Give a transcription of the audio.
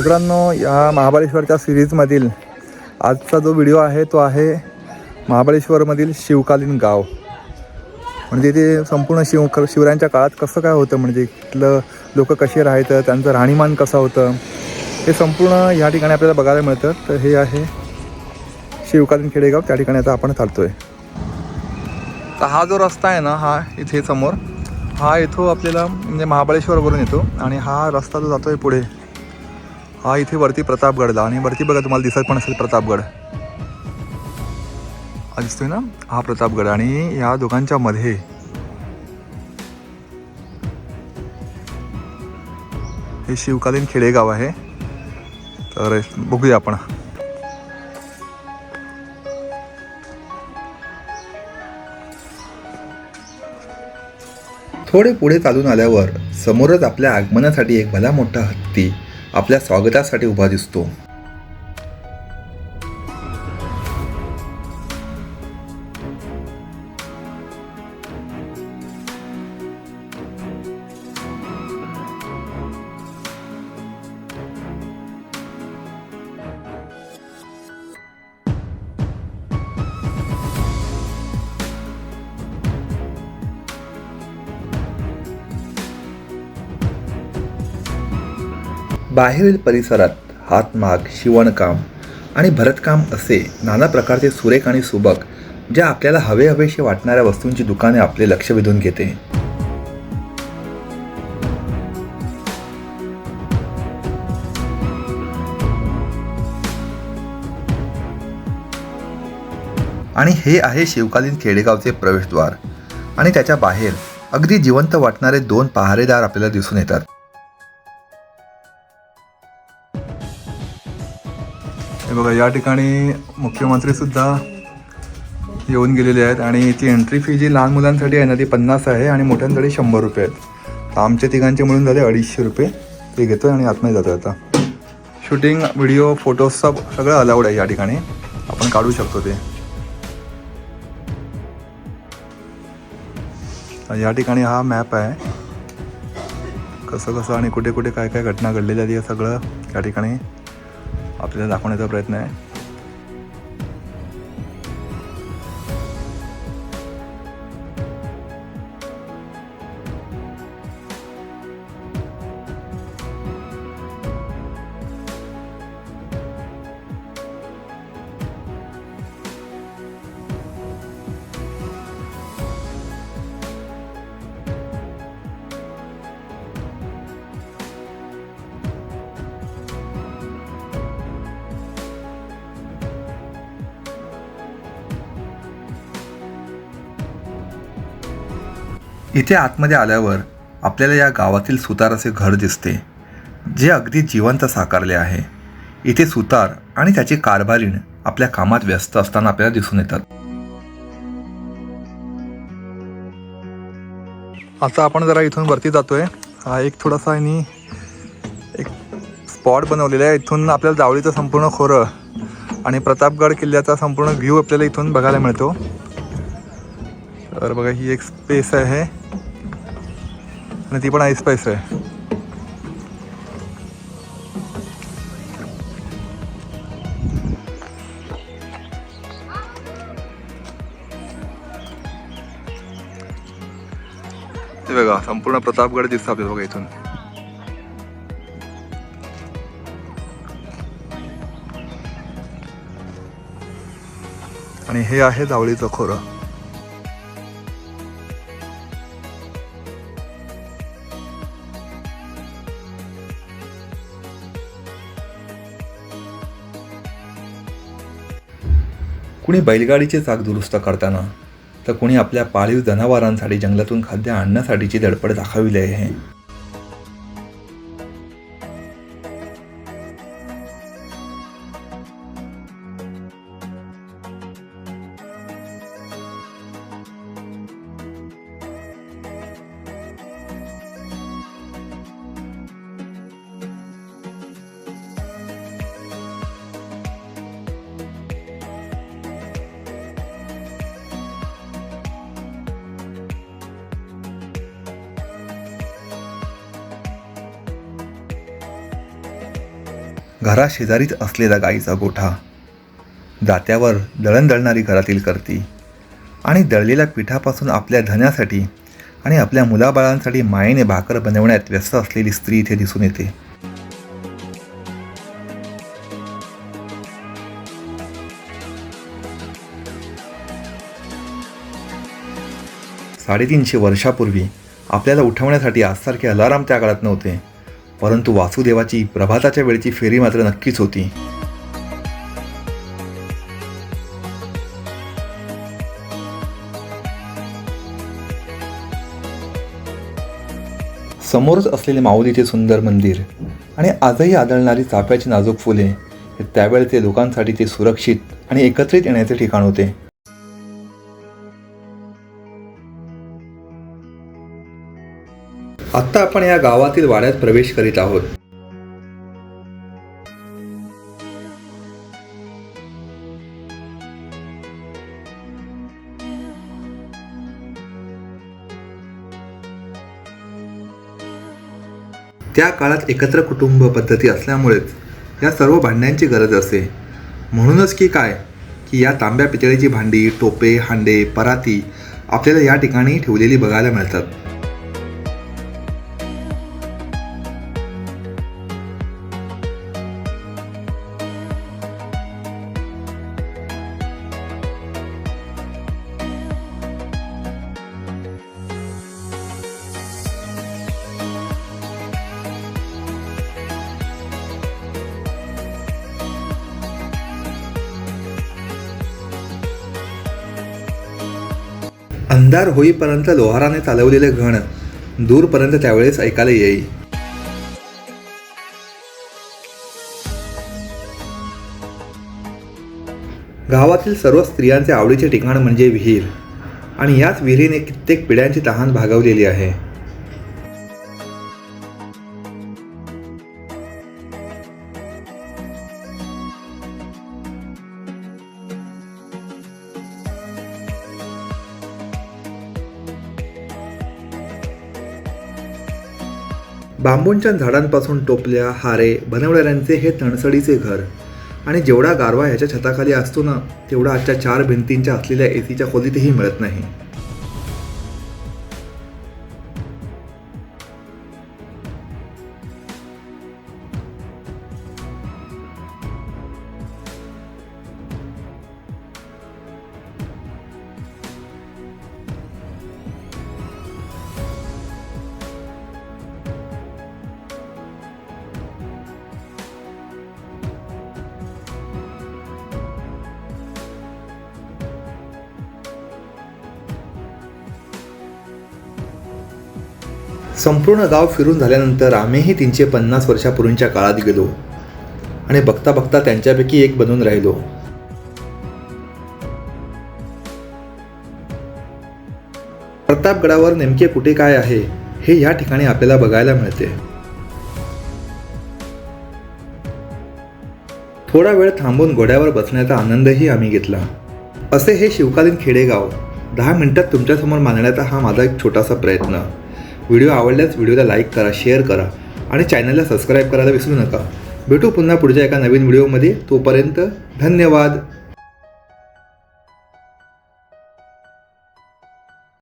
मित्रांनो या महाबळेश्वरच्या सिरीजमधील आजचा जो व्हिडिओ आहे तो आहे महाबळेश्वरमधील शिवकालीन गाव. म्हणजे ते संपूर्ण शिव शिवरायांच्या काळात कसं काय होतं? म्हणजे इथलं लोक कसे राहायचं? त्यांचं राहणीमान कसं होतं? हे संपूर्ण ह्या ठिकाणी आपल्याला बघायला मिळतं. तर हे आहे शिवकालीन खेडेगाव. त्या ठिकाणी आता आपण आहे तर हा जो रस्ता आहे ना हा इथे समोर हा येतो आपल्याला म्हणजे महाबळेश्वरवरून येतो आणि हा रस्ता जो आहे पुढे हा इथे वरती प्रतापगडला आणि वरती बघा तुम्हाला दिसत पण असेल प्रतापगड. हा दिसतोय ना? हा प्रतापगड आणि या दोघांच्या मध्ये हे शिवकालीन खेडेगाव आहे. तर बघूया आपण. थोडे पुढे चालून आल्यावर समोरच आपल्या आगमनासाठी एक भला मोठा हत्ती आपल्या स्वागतासाठी उभा दिसतो. बाहेरील परिसरात हातमाग शिवणकाम आणि भरतकाम असे नाना प्रकारचे सुरेख आणि सुबक ज्या आपल्याला हवे हवेशी वाटणाऱ्या वस्तूंची दुकाने आपले लक्ष वेधून घेते. आणि हे आहे शिवकालीन खेडेगावचे प्रवेशद्वार आणि त्याच्या बाहेर अगदी जिवंत वाटणारे दोन पहारेदार आपल्याला दिसून येतात. हे बघा या ठिकाणी मुख्यमंत्रीसुद्धा येऊन गेलेले आहेत आणि ती एंट्री फी जी लहान मुलांसाठी आहे ना ती पन्नास आहे आणि मोठ्यांसाठी शंभर रुपये आहेत. तर आमच्या तिघांचे मिळून झाले अडीचशे रुपये. ते घेतो आणि आतमध्ये जातो आता. शूटिंग व्हिडिओ फोटोजचा सगळं अलाउड आहे या ठिकाणी. आपण काढू शकतो ते. या ठिकाणी हा मॅप आहे. कसं कसं आणि कुठे कुठे काय काय घटना घडलेल्या आहेत या सगळं या ठिकाणी आपल्याला दाखवण्याचा प्रयत्न आहे इथे आतमध्ये आल्यावर आपल्याला या गावातील सुतार असे घर दिसते जे अगदी जिवंत साकारले आहे. इथे सुतार आणि त्याची कारभारीण आपल्या कामात व्यस्त असताना आपल्याला दिसून येतात. आता आपण जरा इथून वरती जातोय. हा एक थोडासा आणि एक स्पॉट बनवलेला आहे. इथून आपल्याला जावळीचं संपूर्ण खोरं आणि प्रतापगड किल्ल्याचा संपूर्ण व्ह्यू आपल्याला इथून बघायला मिळतो. तर बघा ही एक स्पेस आहे. आणि ती पण आईस स्पेस आहे. ते बघा संपूर्ण प्रतापगड दिसतं आपल्याला बघा इथून. आणि हे आहे जावळीचं खोरं. कुणी बैलगाडीचे चाक दुरुस्त करताना तर कुणी आपल्या पाळीव जनावरांसाठी जंगलातून खाद्य आणण्यासाठीची धडपड दाखविली आहे. घराशेजारीच असलेला गाईचा गोठा. जात्यावर दळण दळणारी घरातील करती आणि दळलेल्या पिठापासून आपल्या धन्यासाठी आणि आपल्या मुलाबाळांसाठी मायेने भाकर बनवण्यात व्यस्त असलेली स्त्री इथे दिसून येते. साडेतीनशे वर्षापूर्वी आपल्याला उठवण्यासाठी आजसारखे अलाराम त्या काळात नव्हते. परंतु वासुदेवाची प्रभाताच्या वेळची फेरी मात्र नक्कीच होती. समोरच असलेले माऊलीचे सुंदर मंदिर आणि आजही आदळणारी चाफ्याची नाजूक फुले हे त्यावेळचे लोकांसाठी ते सुरक्षित आणि एकत्रित येण्याचे ठिकाण होते. आत्ता आपण या गावातील वाड्यात प्रवेश करीत आहोत. त्या काळात एकत्र कुटुंब पद्धती असल्यामुळेच या सर्व भांड्यांची गरज असे. म्हणूनच की काय? की या तांब्या पितळेची भांडी टोपे हांडे पराती आपल्याला या ठिकाणी ठेवलेली बघायला मिळतात. अंधार होईपर्यंत लोहाराने चालवलेले घण दूरपर्यंत त्यावेळेस ऐकायला येई गावातील सर्व स्त्रियांचे आवडीचे ठिकाण म्हणजे विहीर. आणि याच विहिरीने कित्येक पिढ्यांची तहान भागवलेली आहे. बांबूंच्या झाडांपासून टोपल्या हारे बनवणाऱ्यांचे हे तणसडीचे घर. आणि जेवढा गारवा ह्याच्या छताखाली असतो ना तेवढा आजच्या चार भिंतींच्या असलेल्या एसीच्या खोलीतही मिळत नाही. संपूर्ण गाव फिरून झाल्यानंतर आम्हीही तीनशे पन्नास वर्षापूर्वीच्या काळात गेलो आणि बघता बघता त्यांच्यापैकी एक बनून राहिलो. प्रतापगडावर नेमके कुठे काय आहे हे या ठिकाणी आपल्याला बघायला मिळते. थोडा वेळ थांबून घोड्यावर बसण्याचा आनंदही आम्ही घेतला. असे हे शिवकालीन खेडेगाव दहा मिनिटात तुमच्यासमोर मांडण्याचा हा माझा एक छोटासा प्रयत्न. व्हिडिओ आवडल्यास व्हिडिओला लाईक करा शेअर करा आणि चॅनलला सबस्क्राईब करायला विसरू नका. भेटू पुन्हा पुढच्या एका नवीन व्हिडिओमध्ये. तोपर्यंत धन्यवाद.